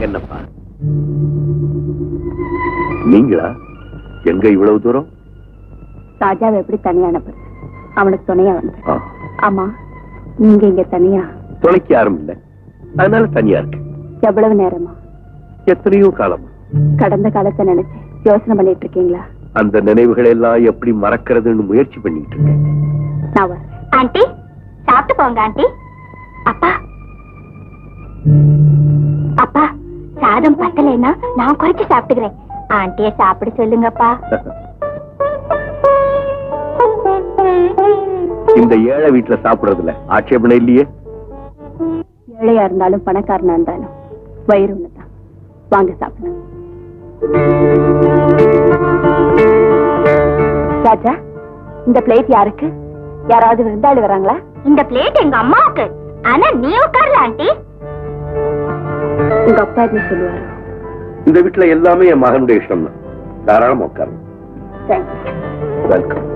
என்னப்பா? நீங்களா? எங்க இவ்வளவு தூரம்? ராஜாவை எப்படி தனியா அனுப்புறது அவனுக்கு துணையா வந்து. ஆமா நீங்க இங்க தனியா? துணைக்கு யாரும் இல்ல. அதனால தனியா இருக்கு. எவ்வளவு நேரமா? எத்தனையோ காலம். கடந்த காலத்தை நினைச்சு யோசனை பண்ணிட்டு இருக்கீங்களா? அந்த நினைவுகளை எல்லாம் எப்படி மறக்கிறதுன்னு முயற்சி பண்ணிட்டு இருக்கேன். நான் ஆண்டி சாப்பிட்டு போங்க ஆண்டி. அப்பா சாதம் பத்தலைன்னா நான் குறைச்சு சாப்பிட்டுக்கிறேன். ஆண்டிய சாப்பிட சொல்லுங்கப்பா. இந்த ஏழை வீட்டுல சாப்பிடுறதுல ஆட்சேபனை இல்லையே? ஏழையா இருந்தாலும் பணக்காரனா இருந்தாலும் வயிறு ஒண்ணுதான். வாங்க சாப்பிடலாம். ராஜா இந்த பிளேட் யாருக்கு? யாராவது விருந்தாளி வராங்களா? இந்த பிளேட் எங்க அம்மாவுக்கு. ஆனா நீ உட்கார்ல ஆண்டி. உங்க அப்பா என்ன சொல்லுவாரு? இந்த வீட்டுல எல்லாமே என் மகனுடைய இஷ்டம் தான் தாராளமா உட்காரணும் தேங்க்ஸ் வெல்கம்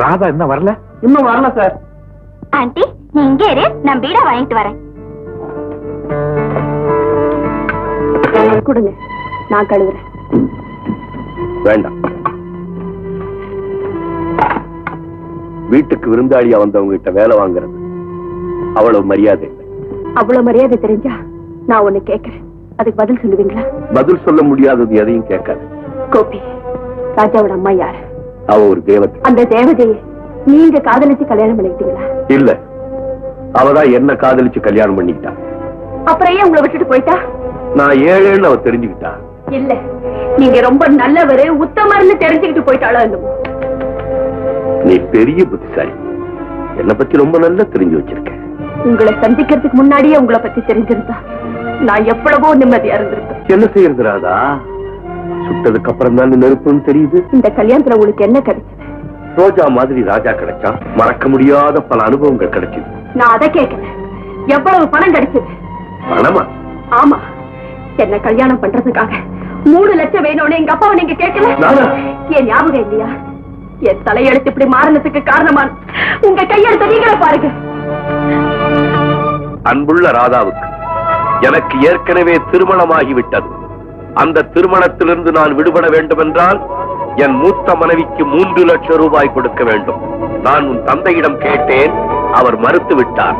ராதா என்ன வரல? இன்னும் வரல சார். ஆண்டி நீ இங்கே இரு. நான் பீடா வாங்கிட்டு வரேன். கொடுங்க. நான் கழுவுறேன். வேண்டாம். வீட்டுக்கு விருந்தாளியா வந்தவங்க கிட்ட வேலை வாங்குறது அவ்வளவு மரியாதை அவ்வளவு மரியாதை தெரிஞ்சா நான் ஒண்ணு கேக்குறேன் அதுக்கு பதில் சொல்லுவீங்களா? பதில் சொல்ல முடியாதது எதையும் கேட்காது. கோபி ராஜாவோட அம்மா யாரு? அவ ஒரு தேவதை. அந்த தேவதையை நீங்க காதலிச்சு கல்யாணம் பண்ணிக்கிட்டீங்களா இல்ல. அவதான் என்ன காதலிச்சு கல்யாணம் பண்ணிக்கிட்டா. அப்புறம் ஏன் உங்களை விட்டுட்டு போயிட்டா? நான் ஏழேன்னு அவ தெரிஞ்சுக்கிட்டா இல்ல. நீங்க ரொம்ப நல்லவரு உத்தமர்னு தெரிஞ்சுக்கிட்டு போயிட்டாளோ நீ பெரிய புத்திசாலி. என்னை பத்தி ரொம்ப நல்லா தெரிஞ்சு வச்சிருக்க. உங்களை சந்திக்கிறதுக்கு முன்னாடியே உங்களை பத்தி தெரிஞ்சிருந்தா நான் எவ்வளவோ நிம்மதியா இருந்திருப்பேன். என்ன செய்யறது ராதா? சுட்டதுக்கு அப்புறம் தான் நெருப்புன்னு தெரியுது. இந்த கல்யாணத்துல உங்களுக்கு என்ன கிடைச்சது? ரோஜா மாதிரி ராஜா கிடைச்சா மறக்க முடியாத பல அனுபவங்கள் கிடைச்சது. நான் அதை கேட்கல எவ்வளவு பணம் கிடைச்சது? பணமா? ஆமா. என்ன கல்யாணம் பண்றதுக்காக மூணு லட்சம் வேணும்னு எங்க அப்பாவை நீங்க கேட்கல? என் ஞாபகம் இல்லையா? என் தலையெழுத்து இப்படி மாறினதுக்கு காரணமான? உங்க கையெழுத்த நீங்களே பாருங்க. அன்புள்ள ராதாவுக்கு எனக்கு ஏற்கனவே திருமணமாகிவிட்டது. அந்த திருமணத்திலிருந்து நான் விடுபட வேண்டுமென்றால் என் மூத்த மனைவிக்கு மூன்று லட்சம் ரூபாய் கொடுக்க வேண்டும். நான் உன் தந்தையிடம் கேட்டேன் அவர் மறுத்து விட்டார்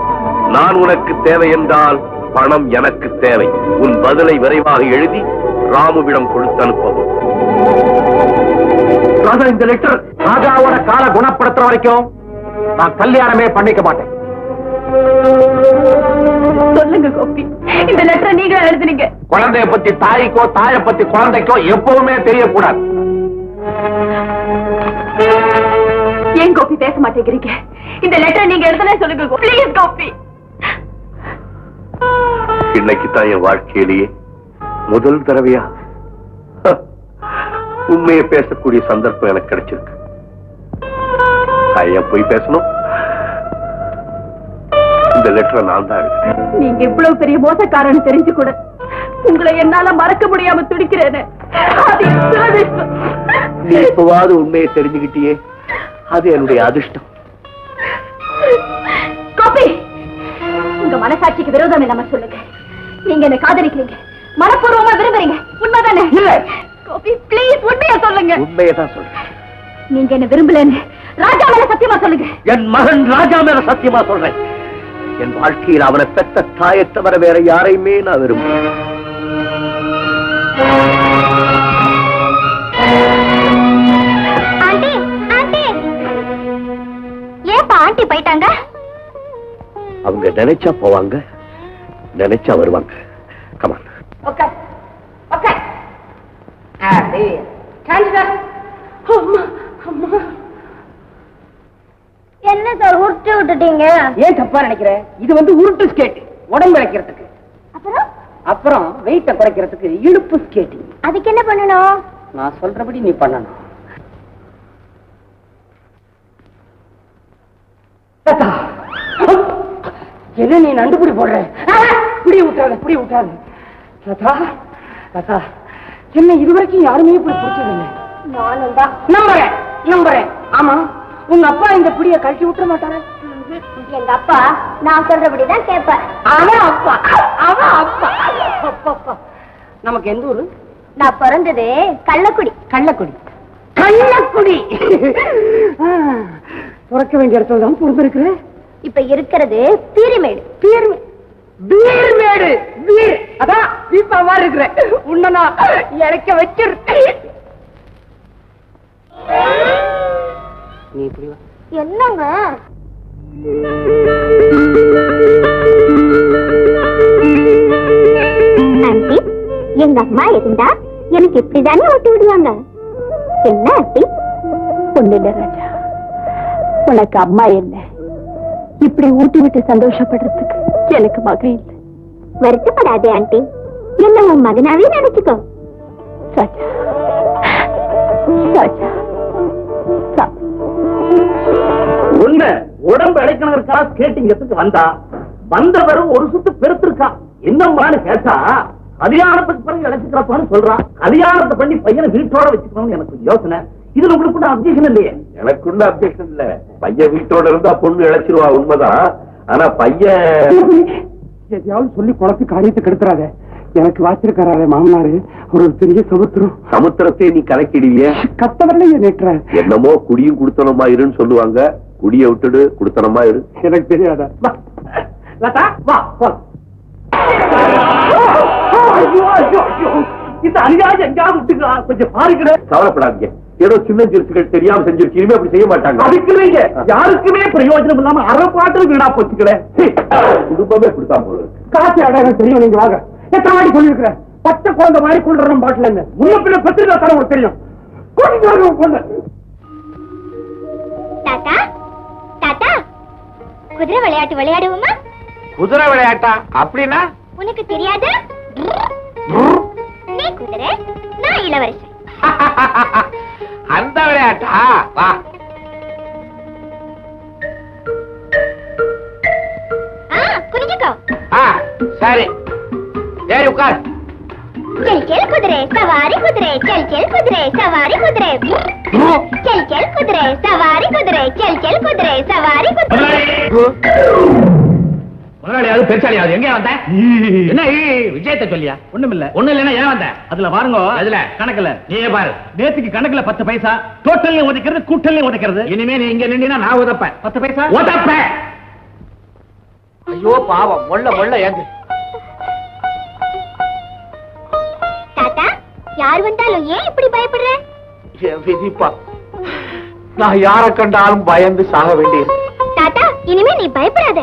நான் உனக்கு தேவை என்றால் பணம் எனக்கு தேவை. உன் பதிலை விரைவாக எழுதி ராமுவிடம் கொடுத்து அனுப்பவும். ராஜா இந்த லெட்டர் ராஜாவோட கால குணப்படுத்துற வரைக்கும் நான் கல்யாணமே பண்ணிக்க மாட்டேன். சொல்லுங்க கோபி. இந்த லெட்டரை நீங்களே எழுதுனீங்க. குழந்தைய பத்தி தாய்க்கோ தாயை பத்தி குழந்தைக்கோ எப்பவுமே தெரியக்கூடாது. ஏன் கோபி பேச மாட்டேங்கிறீங்க? இந்த லெட்டர் நீங்க எழுதுனே சொல்லுங்க ப்ளீஸ் கோபி. இன்னைக்கு தான் என் வாழ்க்கையிலேயே முதல் தடவையா? உண்மையை பேசக்கூடிய சந்தர்ப்பம் எனக்கு கிடைச்சிருக்கு. ஏன் போய் பேசணும்? இந்த லெட்டரை நான் தான் நீங்க இவ்வளவு பெரிய மோசக்காரன்னு தெரிஞ்சு கூட உங்களை என்னால மறக்க முடியாம துடிக்கிறேன்னு. நீ இப்பவாவது உண்மையை தெரிஞ்சுக்கிட்டியே? அது என்னுடைய அதிர்ஷ்டம். மனசாட்சிக்கு விரோதம் இல்லாம சொல்லுங்க. நீங்க என்ன காதலிக்கிறீங்க. மனப்பூர்வமா விரும்புறீங்க. உண்மைதானே? இல்ல. கோபி ப்ளீஸ் உண்மையா சொல்லுங்க. உண்மையை தான் சொல்றேன். நீங்க என்ன விரும்பலன்னு ராஜா மேல சத்தியமா சொல்லுங்க. என் மகன் ராஜா மேல சத்தியமா சொல்றேன். என் வாழ்க்கையில் அவனை பெத்த தாயை தவிர வேற யாரையுமே நான் விரும்புறேன் ஆண்டி ஆண்டி. ஏப்பா ஆண்டி போயிட்டாங்க? அவங்க நினைச்சா போவாங்க. நினைச்சா வருவாங்க. கமான் உட்கார் உட்கார் அம்மா அம்மா. என்ன சார் உருட்டு விட்டுட்டீங்க? ஏன் தப்பா நினைக்கிற? இது வந்து உருட்டு ஸ்கேட் உடம்பு இழைக்கிறதுக்கு அப்புறம்? அப்புறம் வெயிட்ட குறைக்கிறதுக்கு இடுப்பு ஸ்கேட்டிங் அதுக்கு என்ன பண்ணணும்? நான் சொல்றபடி நீ பண்ணணும். தாத்தா, என்ன நீ நண்டுபுடி போடுற? புடி விட்டாத புடி விட்டாத தாத்தா தாத்தா என்ன இதுவரைக்கும் யாருமே இப்படி பிடிச்சதில்லை. நானும் தான் நம்புறேன் நம்புறேன். ஆமா உங்க அப்பா இந்த பிடிய கழட்டி விட்டுற மாட்டாரா? எங்க அப்பா நான் சொல்றபடிதான் கேட்பார் அவன் அப்பா அவன் அப்பா. அப்பா. நமக்கு எந்த ஊரு? நான் பிறந்தது கள்ளக்குடி. கள்ளக்குடி. கள்ளக்குடி. பிறக்க வேண்டிய இடத்துல தான் பிறந்திருக்கிறேன் இப்ப இருக்கிறது பீரிமேடு. பீர் பீர் மேடு பீர் அதான் தீபா மாதிரி இருக்கிறேன் உன்னை நான் இறக்க வச்சிருக்கேன் நீ இப்படி என்னங்க? ஆண்டி எங்க அம்மா இருந்தா எனக்கு இப்படிதானே ஓட்டி விடுவாங்க. என்ன ஆண்டி? இல்ல ராஜா. உனக்கு அம்மா இல்ல இப்படி ஊட்டி விட்டு சந்தோஷப்படுறதுக்கு எனக்கு மகன் இல்ல. வருத்தப்படாதே ஆண்டி. என்ன உன் மகனாவே நினைச்சுக்கோ. ராஜா ராஜா சா- உண்மை உடம்பு இழைக்கணவருக்கா ஸ்கேட்டிங்கத்துக்கு வந்தா வந்தவரும் ஒரு சுத்து பெருத்திருக்கா. என்னம்மான்னு கேட்டா கல்யாணத்துக்கு பிறகு இழைச்சுக்கிறப்பான்னு சொல்றான் கல்யாணத்தை பண்ணி பையனை வீட்டோட வச்சுக்கணும்னு எனக்கு யோசனை. இதுல உங்களுக்கு கூட அப்ஜெக்ஷன் இல்லையே? எனக்குள்ள அப்ஜெக்ஷன் இல்ல. பையன் வீட்டோட இருந்தா பொண்ணு இழைச்சிருவா உண்மைதான். ஆனா பையன் எதையாவது சொல்லி குழப்பி காரியத்தை கெடுத்துறாத. எனக்கு வாச்சிருக்காரு மாமனாரு. ஒரு பெரிய சமுத்திரம். சமுத்திரத்தை நீ கலக்கிடுவியே கத்தவர்களே நேற்ற என்னமோ குடியும் குடுத்தனமா இருன்னு சொல்லுவாங்க. குடிய விட்டுடு குடுத்தனமா இரு. எனக்கு தெரியாதா? வா. லதா வா ஐயோ. இந்த அநியாயம் எங்கேயாவது விட்டுக்கா கொஞ்சம் பாருங்களே கவலைப்படாதீங்க. ஏதோ சின்ன சிறுசுகள் தெரியாம இனிமே அப்படி செய்ய மாட்டாங்க. அதுக்குமே இங்க யாருக்குமே பிரயோஜனம் இல்லாம அரை பாட்டில் வீணா போச்சுக்கலே குடும்பமே கொடுத்தா போல காசு அடையாளம் தெரியும் நீங்க வாங்க. எத்தனை வாட்டி சொல்லியிருக்கிறேன்? பச்சை குழந்தை மாதிரி கொண்டுறோம் பாட்டில் முன்ன பின்ன பத்திரிக்கா தர உங்களுக்கு தெரியும். கொண்டு வாங்க கொண்டு தாத்தா தாத்தா குதிரை விளையாட்டு விளையாடுவோமா? குதிரை விளையாட்டா? அப்படின்னா? உனக்கு தெரியாது? நீ குதிரை நான் இளவரசன். அந்த விளையாட்டா வா ஆ குனிஞ்சுக்கோ ஆ சரி ஏறி உட்கார் चल चल कुदरे सवारी कुदरे चल चल कुदरे सवारी कुदरे चल चल कुदरे सवारी कुदरे चल चल कुदरे सवारी कुदरे முதலாளியாவது பெருசாலியாவது எங்க வந்த? என்ன விஜயத்தை சொல்லியா? ஒண்ணும் இல்ல ஒண்ணு இல்லைன்னா ஏன் வந்த? அதுல பாருங்க அதுல. கணக்குல. நீயே பாரு. நேத்துக்கு கணக்குல பத்து பைசா டோட்டல்லையும் ஒதுக்கிறது கூட்டல்லையும் ஒதுக்கிறது. இனிமே நீ இங்க நின்னா நான் உதப்பேன். பத்து பைசா? உதப்பேன். ஐயோ பாவம். மொள்ள மொள்ள ஏங்க தாத்தா யார் வந்தாலும் ஏன் இப்படி பயப்படுற? விதிப்பா. நான் யார கண்டாலும் பயந்து சாக வேண்டியது. தாத்தா இனிமே நீ பயப்படாத.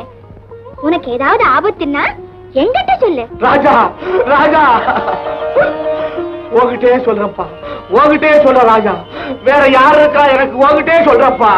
உனக்கு ஏதாவது ஆபத்துன்னா எங்கிட்ட சொல்லு. ராஜா ராஜா. உங்ககிட்டே சொல்றப்பா உங்ககிட்டே சொல்ற ராஜா. வேற யாரு இருக்கா எனக்கு உங்ககிட்டே சொல்றப்பா